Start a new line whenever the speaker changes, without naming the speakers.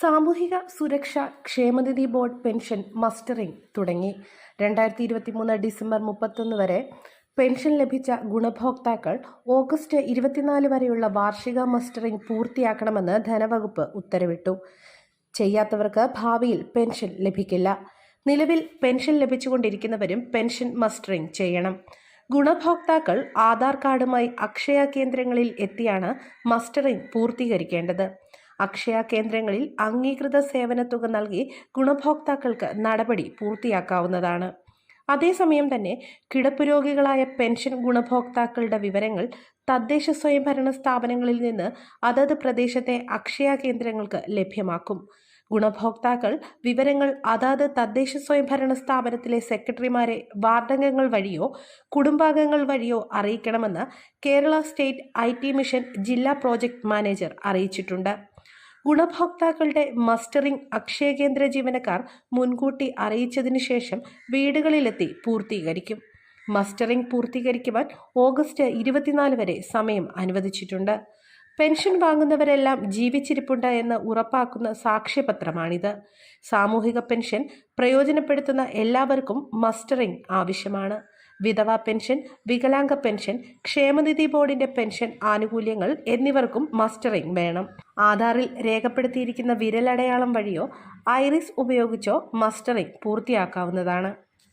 സാമൂഹിക സുരക്ഷ ക്ഷേമനിധി ബോർഡ് പെൻഷൻ മസ്റ്ററിംഗ് തുടങ്ങി. രണ്ടായിരത്തി ഇരുപത്തി മൂന്ന് ഡിസംബർ മുപ്പത്തൊന്ന് വരെ പെൻഷൻ ലഭിച്ച ഗുണഭോക്താക്കൾ ഓഗസ്റ്റ് ഇരുപത്തിനാല് വരെയുള്ള വാർഷിക മസ്റ്ററിംഗ് പൂർത്തിയാക്കണമെന്ന് ധനവകുപ്പ് ഉത്തരവിട്ടു. ചെയ്യാത്തവർക്ക് ഭാവിയിൽ പെൻഷൻ ലഭിക്കില്ല. നിലവിൽ പെൻഷൻ ലഭിച്ചുകൊണ്ടിരിക്കുന്നവരും പെൻഷൻ മസ്റ്ററിംഗ് ചെയ്യണം. ഗുണഭോക്താക്കൾ ആധാർ കാർഡുമായി അക്ഷയ കേന്ദ്രങ്ങളിൽ എത്തിയാണ് മസ്റ്ററിംഗ് പൂർത്തീകരിക്കേണ്ടത്. അക്ഷയ കേന്ദ്രങ്ങളിൽ അംഗീകൃത സേവനത്തുക നൽകി ഗുണഭോക്താക്കൾക്ക് നടപടി പൂർത്തിയാക്കാവുന്നതാണ്. അതേസമയം തന്നെ കിടപ്പ് രോഗികളായ പെൻഷൻ ഗുണഭോക്താക്കളുടെ വിവരങ്ങൾ തദ്ദേശ സ്വയംഭരണ സ്ഥാപനങ്ങളിൽ നിന്ന് അതത് പ്രദേശത്തെ അക്ഷയ കേന്ദ്രങ്ങൾക്ക് ലഭ്യമാക്കും. ഗുണഭോക്താക്കൾ വിവരങ്ങൾ അതാത് തദ്ദേശ സ്വയംഭരണ സ്ഥാപനത്തിലെ സെക്രട്ടറിമാരെ വാർഡംഗങ്ങൾ വഴിയോ കുടുംബാംഗങ്ങൾ വഴിയോ അറിയിക്കണമെന്ന് കേരള സ്റ്റേറ്റ് ഐ മിഷൻ ജില്ലാ പ്രോജക്ട് മാനേജർ അറിയിച്ചിട്ടുണ്ട്. ഗുണഭോക്താക്കളുടെ മസ്റ്ററിംഗ് അക്ഷയ കേന്ദ്ര ജീവനക്കാർ മുൻകൂട്ടി അറിയിച്ചതിനു ശേഷം വീടുകളിലെത്തി പൂർത്തീകരിക്കും. മസ്റ്ററിംഗ് പൂർത്തീകരിക്കുവാൻ ഓഗസ്റ്റ് ഇരുപത്തിനാല് വരെ സമയം അനുവദിച്ചിട്ടുണ്ട്. പെൻഷൻ വാങ്ങുന്നവരെല്ലാം ജീവിച്ചിരിപ്പുണ്ട് എന്ന് ഉറപ്പാക്കുന്ന സാക്ഷ്യപത്രമാണിത്. സാമൂഹിക പെൻഷൻ പ്രയോജനപ്പെടുത്തുന്ന എല്ലാവർക്കും മസ്റ്ററിംഗ് ആവശ്യമാണ്. വിധവ പെൻഷൻ വികലാംഗ പെൻഷൻ ക്ഷേമനിധി ബോർഡിന്റെ പെൻഷൻ ആനുകൂല്യങ്ങൾ എന്നിവർക്കും മസ്റ്ററിംഗ് വേണം. ആധാറിൽ രേഖപ്പെടുത്തിയിരിക്കുന്ന വിരലടയാളം വഴിയോ ഐറിസ് ഉപയോഗിച്ചോ മസ്റ്ററിംഗ് പൂർത്തിയാക്കാവുന്നതാണ്.